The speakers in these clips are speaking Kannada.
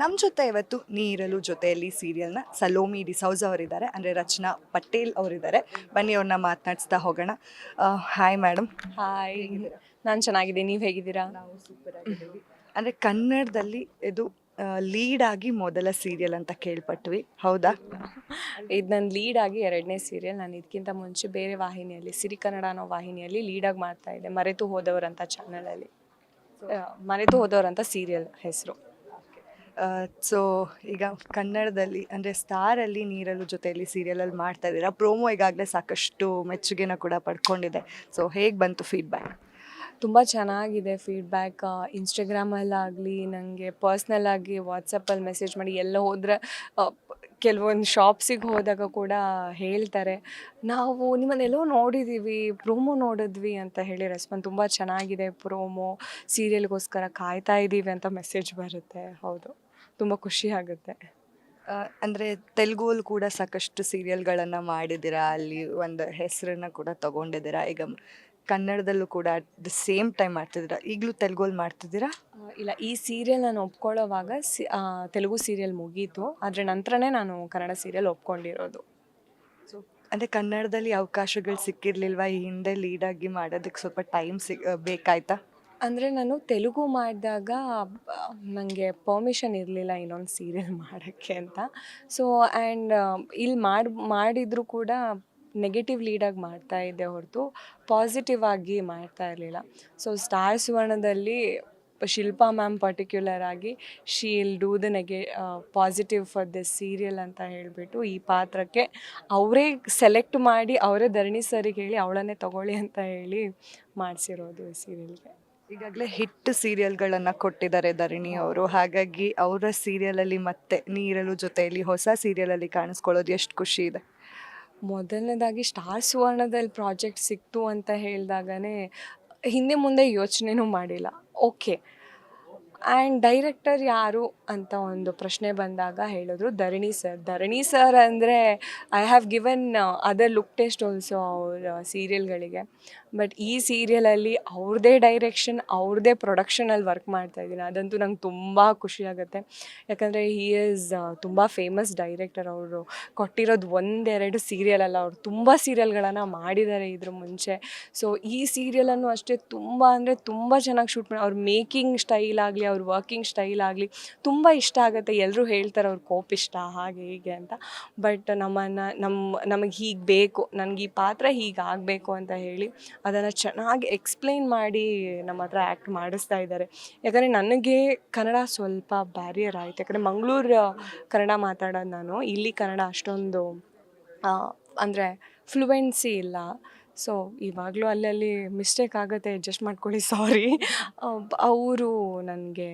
ನಮ್ಮ ಜೊತೆ ಇವತ್ತು ನೀರಲು ಜೊತೆಯಲ್ಲಿ ಸೀರಿಯಲ್ನ ಸಲೋಮಿ ಡಿಸೌಜ್ ಅವರಿದ್ದಾರೆ. ಅಂದರೆ ರಚನಾ ಪಟೇಲ್ ಅವರಿದ್ದಾರೆ. ಬನ್ನಿ ಅವ್ರನ್ನ ಮಾತನಾಡಿಸ್ತಾ ಹೋಗೋಣ. ಹಾಯ್ ಮೇಡಮ್ ಹಾಯ್ ನಾನು ಚೆನ್ನಾಗಿದ್ದೀನಿ. ನೀವು ಹೇಗಿದ್ದೀರಾ? ನಾವು ಸೂಪರ್ ಆಗಿದ್ದೀವಿ. ಅಂದರೆ ಕನ್ನಡದಲ್ಲಿ ಇದು ಲೀಡ್ ಆಗಿ ಮೊದಲ ಸೀರಿಯಲ್ ಅಂತ ಕೇಳ್ಪಟ್ವಿ. ಹೌದಾ? ಇದು ನನ್ನ ಲೀಡ್ ಆಗಿ ಎರಡನೇ ಸೀರಿಯಲ್ ನಾನು ಇದಕ್ಕಿಂತ ಮುಂಚೆ ಬೇರೆ ವಾಹಿನಿಯಲ್ಲಿ ಸಿರಿ ಕನ್ನಡ ಅನ್ನೋ ವಾಹಿನಿಯಲ್ಲಿ ಲೀಡಾಗಿ ಮಾಡ್ತಾ ಇದ್ದೆ. ಮರೆತು ಹೋದವರಂಥ ಚಾನಲಲ್ಲಿ ಮರೆತು ಹೋದವರಂಥ ಸೀರಿಯಲ್ ಹೆಸರು. ಸೊ ಈಗ ಕನ್ನಡದಲ್ಲಿ, ಅಂದರೆ ಸ್ಟಾರಲ್ಲಿ ನೀರಲು ಜೊತೆಯಲ್ಲಿ ಸೀರಿಯಲಲ್ಲಿ ಮಾಡ್ತಾ ಇದ್ದೀರಾ? ಪ್ರೋಮೋ ಈಗಾಗಲೇ ಸಾಕಷ್ಟು ಮೆಚ್ಚುಗೆನ ಕೂಡ ಪಡ್ಕೊಂಡಿದೆ. ಸೊ ಹೇಗೆ ಬಂತು ಫೀಡ್ಬ್ಯಾಕ್ ತುಂಬ ಚೆನ್ನಾಗಿದೆ ಫೀಡ್ಬ್ಯಾಕ್ ಇನ್ಸ್ಟಾಗ್ರಾಮಲ್ಲಾಗಲಿ ನನಗೆ ಪರ್ಸ್ನಲ್ಲಾಗಿ ವಾಟ್ಸಪ್ಪಲ್ಲಿ ಮೆಸೇಜ್ ಮಾಡಿ ಎಲ್ಲ ಹೋದರೆ ಕೆಲವೊಂದು ಶಾಪ್ಸಿಗೆ ಹೋದಾಗ ಕೂಡ ಹೇಳ್ತಾರೆ. ನಾವು ನಿಮ್ಮನ್ನೆಲ್ಲೋ ನೋಡಿದ್ದೀವಿ ಪ್ರೋಮೋ ನೋಡಿದ್ವಿ ಅಂತ ಹೇಳಿ ರೆಸ್ಪಾನ್ಸ್ ತುಂಬ ಚೆನ್ನಾಗಿದೆ ಪ್ರೋಮೋ ಸೀರಿಯಲ್ಗೋಸ್ಕರ ಕಾಯ್ತಾ ಇದ್ದೀವಿ ಅಂತ ಮೆಸೇಜ್ ಬರುತ್ತೆ. ಹೌದು. ತುಂಬ ಖುಷಿ ಆಗುತ್ತೆ. ಅಂದರೆ ತೆಲುಗುವಲ್ಲಿ ಕೂಡ ಸಾಕಷ್ಟು ಸೀರಿಯಲ್ಗಳನ್ನು ಮಾಡಿದ್ದೀರಾ? ಅಲ್ಲಿ ಒಂದು ಹೆಸರನ್ನ ಕೂಡ ತಗೊಂಡಿದ್ದೀರಾ? ಈಗ ಕನ್ನಡದಲ್ಲೂ ಕೂಡ ಅಟ್ ದ ಸೇಮ್ ಟೈಮ್ ಮಾಡ್ತಿದ್ದೀರಾ? ಈಗಲೂ ತೆಲುಗುಲ್ ಮಾಡ್ತಿದ್ದೀರಾ? ಇಲ್ಲ ಈ ಸೀರಿಯಲ್ ನಾನು ಒಪ್ಕೊಳ್ಳೋವಾಗ ಸಿ ತೆಲುಗು ಸೀರಿಯಲ್ ಮುಗೀತು. ಆದರೆ ನಂತರನೇ ನಾನು ಕನ್ನಡ ಸೀರಿಯಲ್ ಒಪ್ಕೊಂಡಿರೋದು. ಸೊ ಅಂದರೆ ಕನ್ನಡದಲ್ಲಿ ಅವಕಾಶಗಳು ಸಿಕ್ಕಿರಲಿಲ್ವಾ? ಈ ಹಿಂದೆ ಲೀಡಾಗಿ ಮಾಡೋದಕ್ಕೆ ಸ್ವಲ್ಪ ಟೈಮ್ ಸಿಗ್ ಬೇಕಾಯ್ತಾ? ಅಂದರೆ ನಾನು ತೆಲುಗು ಮಾಡಿದಾಗ ನನಗೆ ಪರ್ಮಿಷನ್ ಇರಲಿಲ್ಲ ಇನ್ನೊಂದು ಸೀರಿಯಲ್ ಮಾಡೋಕ್ಕೆ ಅಂತ. ಸೊ ಆ್ಯಂಡ್ ಇಲ್ಲಿ ಮಾಡಿ, ಮಾಡಿದರೂ ಕೂಡ ನೆಗೆಟಿವ್ ಲೀಡಾಗಿ ಮಾಡ್ತಾ ಇದ್ದೆ ಹೊರತು ಪಾಸಿಟಿವ್ ಆಗಿ ಮಾಡ್ತಾ ಇರಲಿಲ್ಲ. ಸೊ ಸ್ಟಾರ್ ಸುವರ್ಣದಲ್ಲಿ ಶಿಲ್ಪಾ ಮ್ಯಾಮ್ ಪರ್ಟಿಕ್ಯುಲರ್ ಆಗಿ she'll do the negative positive for this serial ಅಂತ ಹೇಳಿಬಿಟ್ಟು ಈ ಪಾತ್ರಕ್ಕೆ ಅವರೇ ಸೆಲೆಕ್ಟ್ ಮಾಡಿ, ಅವರೇ ಧರಣಿ ಸರಿಗೆ ಹೇಳಿ, ಅವಳನ್ನೇ ತಗೊಳ್ಳಿ ಅಂತ ಹೇಳಿ ಮಾಡಿಸಿರೋದು ಸೀರಿಯಲ್ಗೆ ಈಗಾಗಲೇ ಹಿಟ್ ಸೀರಿಯಲ್ಗಳನ್ನು ಕೊಟ್ಟಿದ್ದಾರೆ ಧರಣಿ ಅವರು. ಹಾಗಾಗಿ ಅವರ ಸೀರಿಯಲಲ್ಲಿ ಮತ್ತೆ ನೀರಲು ಜೊತೆಯಲ್ಲಿ ಹೊಸ ಸೀರಿಯಲಲ್ಲಿ ಕಾಣಿಸ್ಕೊಳ್ಳೋದು ಎಷ್ಟು ಖುಷಿ ಇದೆ. ಮೊದಲನೇದಾಗಿ ಸ್ಟಾರ್ ಸುವರ್ಣದಲ್ಲಿ ಪ್ರಾಜೆಕ್ಟ್ ಸಿಕ್ತು ಅಂತ ಹೇಳಿದಾಗನೇ ಹಿಂದೆ ಮುಂದೆ ಯೋಚನೆನೂ ಮಾಡಿಲ್ಲ. ಓಕೆ ಆ್ಯಂಡ್ ಡೈರೆಕ್ಟರ್ ಯಾರು ಅಂತ ಒಂದು ಪ್ರಶ್ನೆ ಬಂದಾಗ ಹೇಳಿದ್ರು ಧರಣಿ ಸರ್. ಧರಣಿ ಸರ್ ಅಂದರೆ I have given other look test also ಅವ್ರ ಸೀರಿಯಲ್ಗಳಿಗೆ ಬಟ್ ಈ ಸೀರಿಯಲಲ್ಲಿ ಅವ್ರದ್ದೇ ಡೈರೆಕ್ಷನ್ ಅವ್ರದ್ದೇ ಪ್ರೊಡಕ್ಷನಲ್ಲಿ ವರ್ಕ್ ಮಾಡ್ತಾ ಇದ್ದೀನಿ. ಅದಂತೂ ನಂಗೆ ತುಂಬ ಖುಷಿಯಾಗುತ್ತೆ ಯಾಕಂದರೆ ಹಿ ಈಸ್ ತುಂಬ ಫೇಮಸ್ ಡೈರೆಕ್ಟರ್ ಅವರು. ಕೊಟ್ಟಿರೋದು ಒಂದೆರಡು ಸೀರಿಯಲ್ ಅಲ್ಲ, ಅವ್ರು ತುಂಬ ಸೀರಿಯಲ್ಗಳನ್ನು ಮಾಡಿದ್ದಾರೆ ಇದ್ರ ಮುಂಚೆ. ಸೊ ಈ ಸೀರಿಯಲನ್ನು ಅಷ್ಟೇ ತುಂಬ ಅಂದರೆ ತುಂಬ ಚೆನ್ನಾಗಿ ಶೂಟ್ ಮಾಡಿ, ಅವ್ರ ಮೇಕಿಂಗ್ ಸ್ಟೈಲ್ ಆಗಲಿ ಅವ್ರ ವರ್ಕಿಂಗ್ ಸ್ಟೈಲ್ ಆಗಲಿ ತುಂಬ ಇಷ್ಟ ಆಗುತ್ತೆ. ಎಲ್ಲರೂ ಹೇಳ್ತಾರೆ ಅವ್ರ ಕೋಪಿಷ್ಟ ಹಾಗೆ ಹೀಗೆ ಅಂತ. ಬಟ್ ನಮ್ಮನ್ನು ನಮ್ಮ ನಮಗೆ ಹೀಗೆ ಬೇಕು, ನನಗೆ ಈ ಪಾತ್ರ ಹೀಗೆ ಆಗಬೇಕು ಅಂತ ಹೇಳಿ ಅದನ್ನು ಚೆನ್ನಾಗಿ ಎಕ್ಸ್ಪ್ಲೈನ್ ಮಾಡಿ ನಮ್ಮ ಹತ್ರ ಆ್ಯಕ್ಟ್ ಮಾಡಿಸ್ತಾ ಇದ್ದಾರೆ. ಯಾಕಂದರೆ ನನಗೆ ಕನ್ನಡ ಸ್ವಲ್ಪ ಬ್ಯಾರಿಯರ್ ಆಯಿತು. ಯಾಕಂದರೆ ಮಂಗಳೂರು ಕನ್ನಡ ಮಾತಾಡೋದು ನಾನು. ಇಲ್ಲಿ ಕನ್ನಡ ಅಷ್ಟೊಂದು ಅಂದರೆ ಫ್ಲೂವೆನ್ಸಿ ಇಲ್ಲ. ಸೊ ಇವಾಗಲೂ ಅಲ್ಲಲ್ಲಿ ಮಿಸ್ಟೇಕ್ ಆಗುತ್ತೆ ಅಡ್ಜಸ್ಟ್ ಮಾಡ್ಕೊಳ್ಳಿ ಸಾರಿ ಅವರು ನನಗೆ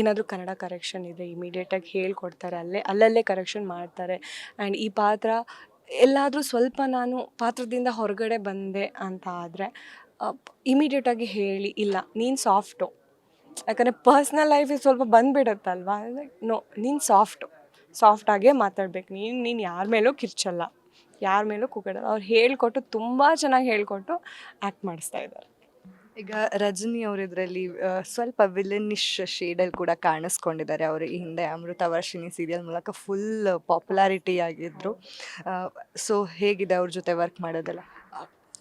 ಏನಾದರೂ ಕನ್ನಡ ಕರೆಕ್ಷನ್ ಇದೆ ಇಮಿಡಿಯೇಟಾಗಿ ಹೇಳ್ಕೊಡ್ತಾರೆ, ಅಲ್ಲೇ, ಅಲ್ಲಲ್ಲೇ ಕರೆಕ್ಷನ್ ಮಾಡ್ತಾರೆ. ಆ್ಯಂಡ್ ಈ ಪಾತ್ರ, ಎಲ್ಲಾದರೂ ಸ್ವಲ್ಪ ನಾನು ಪಾತ್ರದಿಂದ ಹೊರಗಡೆ ಬಂದೆ ಅಂತ ಆದರೆ ಇಮಿಡಿಯೇಟಾಗಿ ಹೇಳಿ, ಇಲ್ಲ, ನೀನು ಸಾಫ್ಟು ಯಾಕಂದರೆ ಪರ್ಸ್ನಲ್ ಲೈಫಿಗೆ ಸ್ವಲ್ಪ ಬಂದುಬಿಡುತ್ತಲ್ವಾ? ನೋ ನೀನು ಸಾಫ್ಟು ಸಾಫ್ಟಾಗೇ ಮಾತಾಡ್ಬೇಕು. ನೀನು ನೀನು ಯಾರ ಮೇಲೂ ಕಿರ್ಚಲ್ಲ. ಯಾರ ಮೇಲೂ ಕೂಗಾಡಲ್ಲ. ಅವ್ರು ಹೇಳ್ಕೊಟ್ಟು ತುಂಬ ಚೆನ್ನಾಗಿ ಹೇಳ್ಕೊಟ್ಟು ಆ್ಯಕ್ಟ್ ಮಾಡಿಸ್ತಾ ಇದ್ದಾರೆ. ಈಗ ರಜನಿ ಅವರು ಇದರಲ್ಲಿ ಸ್ವಲ್ಪ ವಿಲನಿಶ್ ಶೇಡಲ್ಲಿ ಕೂಡ ಕಾಣಿಸ್ಕೊಂಡಿದ್ದಾರೆ. ಅವರು ಈ ಹಿಂದೆ ಅಮೃತ ವರ್ಷಿಣಿ ಸೀರಿಯಲ್ ಮೂಲಕ ಫುಲ್ ಪಾಪ್ಯುಲಾರಿಟಿ ಆಗಿದ್ದರು ಸೊ ಹೇಗಿದೆ ಅವ್ರ ಜೊತೆ ವರ್ಕ್ ಮಾಡೋದೆಲ್ಲ?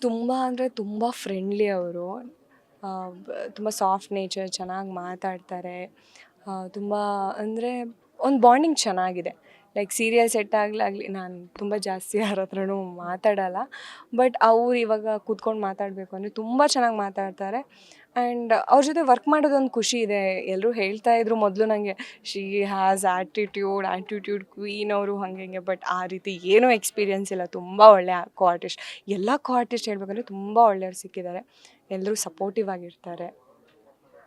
ತುಂಬ ಅಂದರೆ ತುಂಬ ಫ್ರೆಂಡ್ಲಿ ಅವರು. ತುಂಬ ಸಾಫ್ಟ್ ನೇಚರ್ ಚೆನ್ನಾಗಿ ಮಾತಾಡ್ತಾರೆ. ತುಂಬ ಅಂದರೆ ಒಂದು ಬಾಂಡಿಂಗ್ ಚೆನ್ನಾಗಿದೆ. ಲೈಕ್ ಸೀರಿಯಲ್ ಸೆಟ್ ಆಗಲಾಗಲಿ ನಾನು ತುಂಬ ಜಾಸ್ತಿ ಯಾರ ಹತ್ರನೂ ಮಾತಾಡಲ್ಲ. ಬಟ್ ಅವ್ರು ಇವಾಗ ಕೂತ್ಕೊಂಡು ಮಾತಾಡಬೇಕು ಅಂದರೆ ತುಂಬ ಚೆನ್ನಾಗಿ ಮಾತಾಡ್ತಾರೆ. ಆ್ಯಂಡ್ ಅವ್ರ ಜೊತೆ ವರ್ಕ್ ಮಾಡೋದೊಂದು ಖುಷಿ ಇದೆ. ಎಲ್ಲರೂ ಹೇಳ್ತಾ ಇದ್ರು ಮೊದಲು ನನಗೆ she has attitude attitude queen ಅವರು ಹಾಗೆ ಹಿಂಗೆ. ಬಟ್ ಆ ರೀತಿ ಏನೂ ಎಕ್ಸ್ಪೀರಿಯನ್ಸ್ ಇಲ್ಲ. ತುಂಬ ಒಳ್ಳೆ ಕೋ ಆರ್ಟಿಸ್ಟ್ ಎಲ್ಲ ಕೋ ಆರ್ಟಿಸ್ಟ್ ಹೇಳ್ಬೇಕಂದ್ರೆ ತುಂಬ ಒಳ್ಳೆಯವ್ರು ಸಿಕ್ಕಿದ್ದಾರೆ. ಎಲ್ಲರೂ ಸಪೋರ್ಟಿವ್ ಆಗಿರ್ತಾರೆ.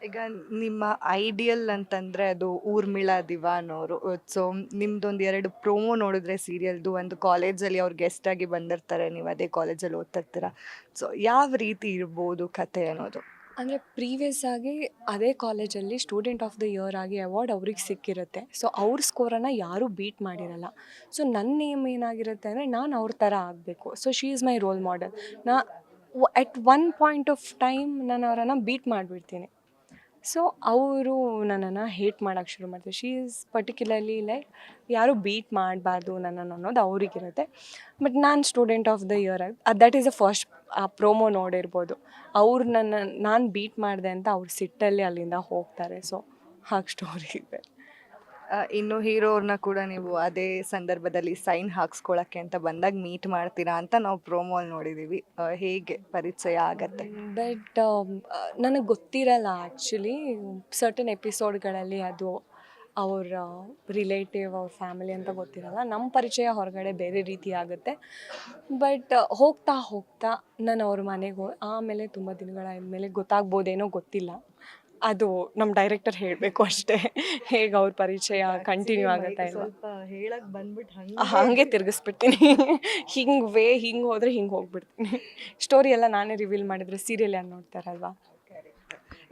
ಈಗ ನಿಮ್ಮ ಐಡಿಯಲ್ ಅಂತಂದ್ರೆ ಅದು ಊರ್ಮಿಳಾ ದಿವಾನ್ ಅವರು ಸೊ ನಿಮ್ದೊಂದು ಎರಡು ಪ್ರೋಮೋ ನೋಡಿದ್ರೆ ಸೀರಿಯಲ್ದು ಒಂದು ಕಾಲೇಜಲ್ಲಿ ಅವ್ರು ಗೆಸ್ಟ್ ಆಗಿ ಬಂದಿರ್ತಾರೆ, ನೀವು ಅದೇ ಕಾಲೇಜಲ್ಲಿ ಓದ್ತಿರ್ತೀರ. ಸೊ ಯಾವ ರೀತಿ ಇರ್ಬೋದು ಕತೆ ಅನ್ನೋದು? ಅಂದರೆ ಪ್ರೀವಿಯಸ್ ಆಗಿ ಅದೇ ಕಾಲೇಜಲ್ಲಿ ಸ್ಟೂಡೆಂಟ್ ಆಫ್ ದ ಇಯರ್ ಆಗಿ ಅವಾರ್ಡ್ ಅವ್ರಿಗೆ ಸಿಕ್ಕಿರುತ್ತೆ. ಸೊ ಅವ್ರ ಸ್ಕೋರನ್ನು ಯಾರೂ ಬೀಟ್ ಮಾಡಿರಲ್ಲ. ಸೊ ನನ್ನ ನೇಮ್ ಏನಾಗಿರುತ್ತೆ ಅಂದರೆ ನಾನು ಅವ್ರ ಥರ ಆಗಬೇಕು. So she is my role model ನಾ at one point of time ನಾನು ಅವರನ್ನು ಬೀಟ್ ಮಾಡಿಬಿಡ್ತೀನಿ. ಸೊ, ಅವರು ನನ್ನನ್ನು ಹೇಟ್ ಮಾಡೋಕ್ಕೆ ಶುರು ಮಾಡ್ತಾರೆ. ಶೀ ಈಸ್ ಪರ್ಟಿಕ್ಯುಲರ್ಲಿ ಲೈಕ್ ಯಾರು ಬೀಟ್ ಮಾಡಬಾರ್ದು ನನ್ನನ್ನು ಅನ್ನೋದು ಅವ್ರಿಗಿರುತ್ತೆ. ಬಟ್ ನಾನು student of the year that is a first ಆ ಪ್ರೋಮೋ ನೋಡಿರ್ಬೋದು. ಅವ್ರು ನನ್ನ, ನಾನು ಬೀಟ್ ಮಾಡಿದೆ ಅಂತ ಅವ್ರು ಸಿಟ್ಟಲ್ಲಿ ಅಲ್ಲಿಂದ ಹೋಗ್ತಾರೆ. ಸೊ ಹಾಗೆ ಸ್ಟೋರಿ ಇದೆ. ಇನ್ನು ಅವ್ರನ್ನ ಕೂಡ ನೀವು ಅದೇ ಸಂದರ್ಭದಲ್ಲಿ ಸೈನ್ ಹಾಕ್ಸ್ಕೊಳಕ್ಕೆ ಅಂತ ಬಂದಾಗ ಮೀಟ್ ಮಾಡ್ತೀರಾ ಅಂತ ನಾವು ಪ್ರೋಮೋಲ್ ನೋಡಿದೀವಿ. ಆ, ಹೇಗೆ ಪರಿಚಯ ಆಗತ್ತೆ? ಬಟ್ ನನಗೆ ಗೊತ್ತಿರಲ್ಲ ಆ್ಯಕ್ಚುಲಿ ಸರ್ಟನ್ ಎಪಿಸೋಡ್ಗಳಲ್ಲಿ ಅದು ಅವರ ರಿಲೇಟಿವ್ ಅವ್ರ ಫ್ಯಾಮಿಲಿ ಅಂತ ಗೊತ್ತಿರಲ್ಲ. ನಮ್ಮ ಪರಿಚಯ ಹೊರಗಡೆ ಬೇರೆ ರೀತಿ ಆಗುತ್ತೆ. ಬಟ್ ಹೋಗ್ತಾ ಹೋಗ್ತಾ ನಾನು ಅವ್ರ ಮನೆಗೆ ಆಮೇಲೆ ತುಂಬ ದಿನಗಳಾದ್ಮೇಲೆ ಗೊತ್ತಾಗ್ಬೋದೇನೋ ಗೊತ್ತಿಲ್ಲ. ಅದು ನಮ್ಮ ಡೈರೆಕ್ಟರ್ ಹೇಳಬೇಕು ಅಷ್ಟೇ. ಹೇಗೆ ಅವ್ರ ಪರಿಚಯ ಕಂಟಿನ್ಯೂ ಆಗುತ್ತೆ ಸ್ವಲ್ಪ ಹೇಳಕ್ ಬಂದ್ಬಿಟ್ಟು ಹಂಗೆ ಹಾಗೆ ತಿರ್ಗಿಸ್ಬಿಡ್ತೀನಿ. ಹಿಂಗೆ ವೇ ಹಿಂಗೆ ಹೋದರೆ ಹಿಂಗೆ ಹೋಗ್ಬಿಡ್ತೀನಿ. ಸ್ಟೋರಿ ಎಲ್ಲ ನಾನೇ ರಿವೀಲ್ ಮಾಡಿದರೆ ಸೀರಿಯಲ್ ಯಾರು ನೋಡ್ತಾರಲ್ವಾ?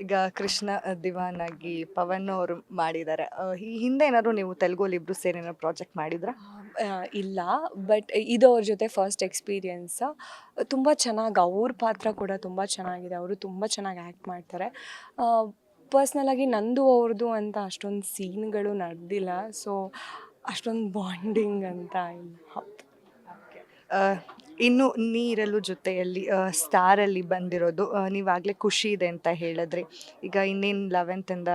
ಈಗ ಕೃಷ್ಣ ದಿವಾನ್ ಆಗಿ ಪವನ್ ಅವರು ಮಾಡಿದ್ದಾರೆ ಈ ಹಿಂದೆ ಏನಾದ್ರು ನೀವು ತೆಲುಗುಲಿ ಇಬ್ರು ಸೇರಿ ಏನಾದ್ರು ಪ್ರಾಜೆಕ್ಟ್ ಮಾಡಿದ್ರಾ? ಆ, ಇಲ್ಲ. ಬಟ್ ಇದು ಅವ್ರ ಜೊತೆ ಫಸ್ಟ್ ಎಕ್ಸ್ಪೀರಿಯನ್ಸ್ ತುಂಬ ಚೆನ್ನಾಗಿ ಅವ್ರ ಪಾತ್ರ ಕೂಡ ತುಂಬ ಚೆನ್ನಾಗಿದೆ. ಅವರು ತುಂಬ ಚೆನ್ನಾಗಿ ಆ್ಯಕ್ಟ್ ಮಾಡ್ತಾರೆ. ಪರ್ಸ್ನಲಾಗಿ ನಂದು ಅವ್ರದ್ದು ಅಂತ ಅಷ್ಟೊಂದು ಸೀನ್ಗಳು ನಡೆದಿಲ್ಲ. ಸೊ ಅಷ್ಟೊಂದು ಬಾಂಡಿಂಗ್ ಅಂತ ಇಲ್ಲ. ಹೌದು. ಇನ್ನು ನೀರಲ್ಲೂ ಜೊತೆಯಲ್ಲಿ ಸ್ಟಾರಲ್ಲಿ ಬಂದಿರೋದು ನೀವಾಗಲೇ ಖುಷಿ ಇದೆ ಅಂತ ಹೇಳಿದ್ರಿ. ಈಗ ಇನ್ನೇನು ಲೆವೆಂತಿಂದ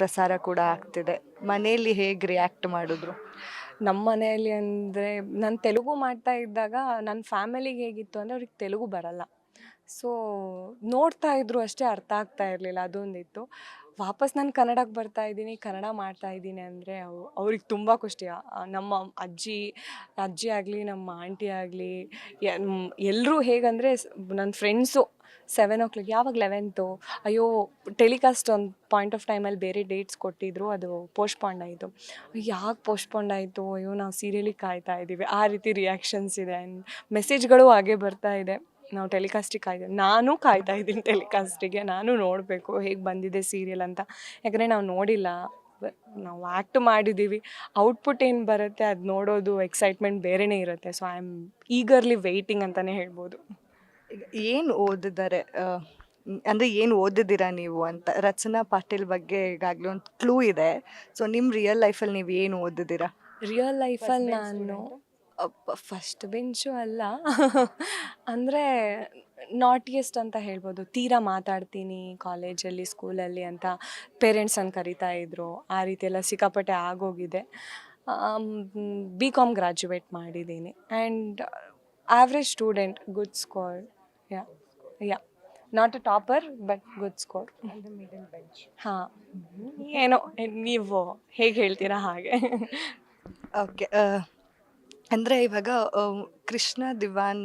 ಪ್ರಸಾರ ಕೂಡ ಆಗ್ತಿದೆ. ಮನೆಯಲ್ಲಿ ಹೇಗೆ ರಿಯಾಕ್ಟ್ ಮಾಡಿದ್ರು? ನಮ್ಮ ಮನೆಯಲ್ಲಿ ಅಂದರೆ ನಾನು ತೆಲುಗು ಮಾಡ್ತಾ ಇದ್ದಾಗ ನನ್ನ ಫ್ಯಾಮಿಲಿಗೆ ಹೇಗಿತ್ತು ಅಂದರೆ ಅವ್ರಿಗೆ ತೆಲುಗು ಬರಲ್ಲ. ಸೊ, ನೋಡ್ತಾ ಇದ್ರು ಅಷ್ಟೇ ಅರ್ಥ ಆಗ್ತಾ ಇರಲಿಲ್ಲ ಅದೊಂದಿತ್ತು. ವಾಪಸ್ ನಾನು ಕನ್ನಡಕ್ಕೆ ಬರ್ತಾ ಇದ್ದೀನಿ, ಕನ್ನಡ ಮಾಡ್ತಾ ಇದ್ದೀನಿ ಅಂದರೆ ಅವು, ಅವ್ರಿಗೆ ತುಂಬ ಖುಷಿ. ನಮ್ಮ ಅಜ್ಜಿ ಅಜ್ಜಿ ಆಗಲಿ, ನಮ್ಮ ಆಂಟಿ ಆಗಲಿ ಎಲ್ಲರೂ ಹೇಗಂದರೆ ನನ್ನ ಫ್ರೆಂಡ್ಸು ಸೆವೆನ್ ಓ ಕ್ಲಾಕ್ ಯಾವಾಗ ಲೆವೆಂತು ಅಯ್ಯೋ ಟೆಲಿಕಾಸ್ಟ್ ಒಂದು ಪಾಯಿಂಟ್ ಆಫ್ ಟೈಮಲ್ಲಿ ಬೇರೆ ಡೇಟ್ಸ್ ಕೊಟ್ಟಿದ್ರು, ಅದು ಪೋಸ್ಟ್ಪಾಂಡ್ ಆಯಿತು. ಯಾಕೆ ಪೋಸ್ಟ್ಪಾಂಡ್ ಆಯಿತು? ಅಯ್ಯೋ, ನಾವು ಸೀರಿಯಲಿಗೆ ಕಾಯ್ತಾ ಇದ್ದೀವಿ ಆ ರೀತಿ ರಿಯಾಕ್ಷನ್ಸ್ ಇದೆ. ಆ್ಯಂಡ್ ಮೆಸೇಜ್ಗಳು ಹಾಗೆ ಬರ್ತಾ ಇದೆ. ನಾವು ಟೆಲಿಕಾಸ್ಟಿಗೆ ಕಾಯ್ದೆ ನಾನು ಕಾಯ್ತಾ ಇದ್ದೀನಿ ಟೆಲಿಕಾಸ್ಟಿಗೆ ನಾನು ನೋಡಬೇಕು ಹೇಗೆ ಬಂದಿದೆ ಸೀರಿಯಲ್ ಅಂತ. ಯಾಕಂದರೆ ನಾವು ನೋಡಿಲ್ಲ ಬ- ನಾವು ಆ್ಯಕ್ಟ್ ಮಾಡಿದ್ದೀವಿ ಔಟ್ಪುಟ್ ಏನು ಬರುತ್ತೆ ಅದು ನೋಡೋದು ಎಕ್ಸೈಟ್ಮೆಂಟ್ ಬೇರೆನೇ ಇರುತ್ತೆ. So I am eagerly waiting ಅಂತಲೇ ಹೇಳ್ಬೋದು. ಈಗ ಏನು ಓದಿದ್ದಾರೆ ಅಂದರೆ ಅಂದ್ರೆ ಏನು ಓದಿದ್ದೀರಾ ನೀವು ಅಂತ? ರಚನಾ ಪಾಟೀಲ್ ಬಗ್ಗೆ ಈಗಾಗಲೇ ಒಂದು ಕ್ಲೂ ಇದೆ. ಸೊ ನಿಮ್ಮ ರಿಯಲ್ ಲೈಫಲ್ಲಿ ನೀವು ಏನು ಓದಿದ್ದೀರಾ? ರಿಯಲ್ ಲೈಫಲ್ಲಿ ನಾನು ಫಸ್ಟ್ ಬೆಂಚು ಅಲ್ಲ. ಅಂದರೆ ನಾಟಿಯೆಸ್ಟ್ ಅಂತ ಹೇಳ್ಬೋದು. ತೀರಾ ಮಾತಾಡ್ತೀನಿ ಕಾಲೇಜಲ್ಲಿ ಸ್ಕೂಲಲ್ಲಿ ಅಂತ ಪೇರೆಂಟ್ಸನ್ನು ಕರಿತಾ ಇದ್ರು. ಆ ರೀತಿ ಎಲ್ಲ ಸಿಕ್ಕಾಪಟ್ಟೆ ಆಗೋಗಿದೆ. ಬಿ ಕಾಮ್ ಗ್ರ್ಯಾಜುಯೇಟ್ ಮಾಡಿದ್ದೀನಿ. And average student good score yeah yeah not a topper but good score ಹಾಂ. ಏನೋ, ನೀವು ಹೇಗೆ ಹೇಳ್ತೀರಾ ಹಾಗೆ? ಓಕೆ ಅಂದರೆ ಇವಾಗ ಕೃಷ್ಣ ದಿವಾನ್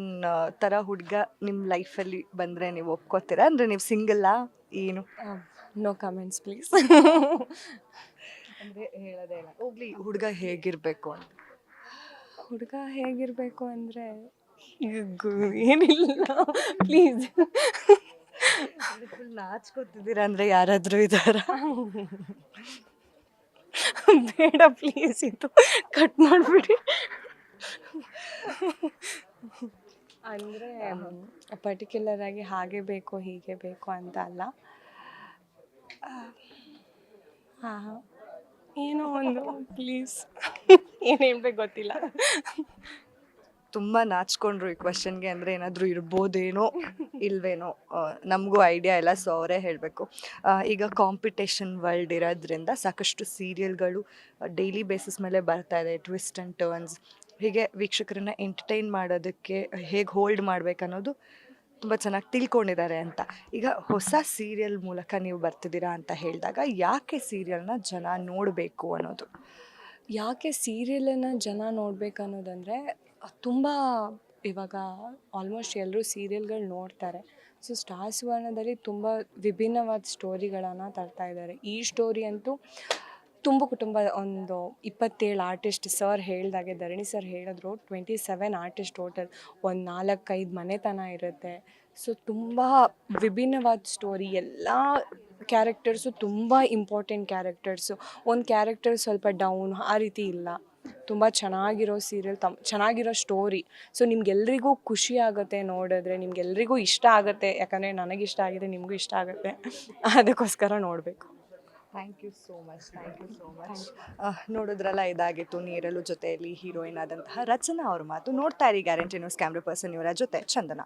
ತರ ಥರ ಹುಡುಗ ನಿಮ್ಮ ಲೈಫಲ್ಲಿ ಬಂದರೆ ನೀವು ಒಪ್ಕೋತೀರಾ? ಅಂದರೆ ನೀವು ಸಿಂಗಲ್ಲಾ? ಏನು? No comments please. ಅಂದರೆ ಹೇಳೋದೇ ಇಲ್ಲ. ಹೋಗ್ಲಿ ಹುಡುಗ ಹೇಗಿರಬೇಕು ಅಂತ. ಹುಡುಗ ಹೇಗಿರಬೇಕು ಅಂದರೆ ಏನಿಲ್ಲ. ಪ್ಲೀಸ್. ಫುಲ್ ನಾಚ್ಕೋತಿದ್ದೀರಾ ಅಂದ್ರೆ ಯಾರಾದರೂ ಇದ್ದಾರಾ? ಬೇಡ ಪ್ಲೀಸ್ ಇದು ಕಟ್ ಮಾಡಿಬಿಡಿ. ಅಂದರೆ ಪರ್ಟಿಕ್ಯುಲರ್ ಆಗಿ ಹಾಗೆ ಬೇಕು ಹೀಗೆ ಬೇಕು ಅಂತ ಅಲ್ಲ. ಹಾಂ ಏನೋ ಒಂದು ಪ್ಲೀಸ್ ಏನು ಹೇಳ್ಬೇಕು ಗೊತ್ತಿಲ್ಲ. ತುಂಬ ನಾಚ್ಕೊಂಡ್ರು ಈ ಕ್ವಶನ್ಗೆ ಅಂದರೆ ಏನಾದರೂ ಇರ್ಬೋದೇನೋ ಇಲ್ವೇನೋ. ನಮಗೂ ಐಡಿಯಾ ಇಲ್ಲ ಸೊ ಅವರೇ ಹೇಳಬೇಕು. ಈಗ ಕಾಂಪಿಟೇಷನ್ ವರ್ಲ್ಡ್ ಇರೋದ್ರಿಂದ ಸಾಕಷ್ಟು ಸೀರಿಯಲ್ಗಳು ಡೈಲಿ ಬೇಸಿಸ್ ಮೇಲೆ ಬರ್ತಾ ಇದೆ ಟ್ವಿಸ್ಟ್ ಆ್ಯಂಡ್ ಟರ್ನ್ಸ್ ಹೀಗೆ ವೀಕ್ಷಕರನ್ನ ಎಂಟರ್ಟೈನ್ ಮಾಡೋದಕ್ಕೆ ಹೇಗೆ ಹೋಲ್ಡ್ ಮಾಡ್ಬೇಕನ್ನೋದು ತುಂಬ ಚೆನ್ನಾಗಿ ತಿಳ್ಕೊಂಡಿದ್ದಾರೆ ಅಂತ. ಈಗ ಹೊಸ ಸೀರಿಯಲ್ ಮೂಲಕ ನೀವು ಬರ್ತಿದ್ದೀರಾ ಅಂತ ಹೇಳಿದಾಗ ಯಾಕೆ ಸೀರಿಯಲ್ನ ಜನ ನೋಡಬೇಕು ಅನ್ನೋದು? ಯಾಕೆ ಸೀರಿಯಲನ್ನು ಜನ ನೋಡಬೇಕು ಅನ್ನೋದಂದರೆ ತುಂಬ ಇವಾಗ ಆಲ್ಮೋಸ್ಟ್ ಎಲ್ಲರೂ ಸೀರಿಯಲ್ಗಳು ನೋಡ್ತಾರೆ. ಸೊ ಸ್ಟಾರ್ ಸುವರ್ಣದಲ್ಲಿ ತುಂಬ ವಿಭಿನ್ನವಾದ ಸ್ಟೋರಿಗಳನ್ನು ತರ್ತಾ ಇದ್ದಾರೆ. ಈ ಸ್ಟೋರಿ ಅಂತೂ ತುಂಬ ಕುಟುಂಬ, ಒಂದು ಇಪ್ಪತ್ತೇಳು ಆರ್ಟಿಸ್ಟ್ ಸರ್ ಹೇಳ್ದಾಗೆ, ಧರಣಿ ಸರ್ ಹೇಳಿದ್ರು ಟ್ವೆಂಟಿ ಸೆವೆನ್ ಆರ್ಟಿಸ್ಟ್ ಟೋಟಲ್ ಒಂದು ನಾಲ್ಕೈದು ಮನೆತನ ಇರುತ್ತೆ. ಸೊ ತುಂಬ ವಿಭಿನ್ನವಾದ ಸ್ಟೋರಿ ಎಲ್ಲ ಕ್ಯಾರೆಕ್ಟರ್ಸು ತುಂಬ ಇಂಪಾರ್ಟೆಂಟ್ ಕ್ಯಾರೆಕ್ಟರ್ಸು ಒಂದು ಕ್ಯಾರೆಕ್ಟರ್ ಸ್ವಲ್ಪ ಡೌನ್ ಆ ರೀತಿ ಇಲ್ಲ. ತುಂಬ ಚೆನ್ನಾಗಿರೋ ಸೀರಿಯಲ್ ತಮ್, ಚೆನ್ನಾಗಿರೋ ಸ್ಟೋರಿ ಸೊ ನಿಮ್ಗೆಲ್ರಿಗೂ ಖುಷಿ ಆಗುತ್ತೆ ನೋಡಿದ್ರೆ, ನಿಮ್ಗೆಲ್ರಿಗೂ ಇಷ್ಟ ಆಗುತ್ತೆ. ಯಾಕಂದರೆ ನನಗಿಷ್ಟ ಆಗಿದೆ, ನಿಮಗೂ ಇಷ್ಟ ಆಗುತ್ತೆ. ಅದಕ್ಕೋಸ್ಕರ ನೋಡಬೇಕು. Thank you so much thank you so much ನೋಡಿದ್ರಲ್ಲ, ಇದಾಗಿತ್ತು ನೀರಲು ಜೊತೆಯಲ್ಲಿ ಹೀರೋಯಿನ್ ಆದಂತಹ ರಚನಾ ಅವ್ರ ಮಾತು. ನೋಡ್ತಾ ಇರಿ ಗ್ಯಾರಂಟಿ ನ್ಯೂಸ್ ಕ್ಯಾಮ್ರಾ ಪರ್ಸನ್ ಇವರ ಜೊತೆ, ಚಂದನ.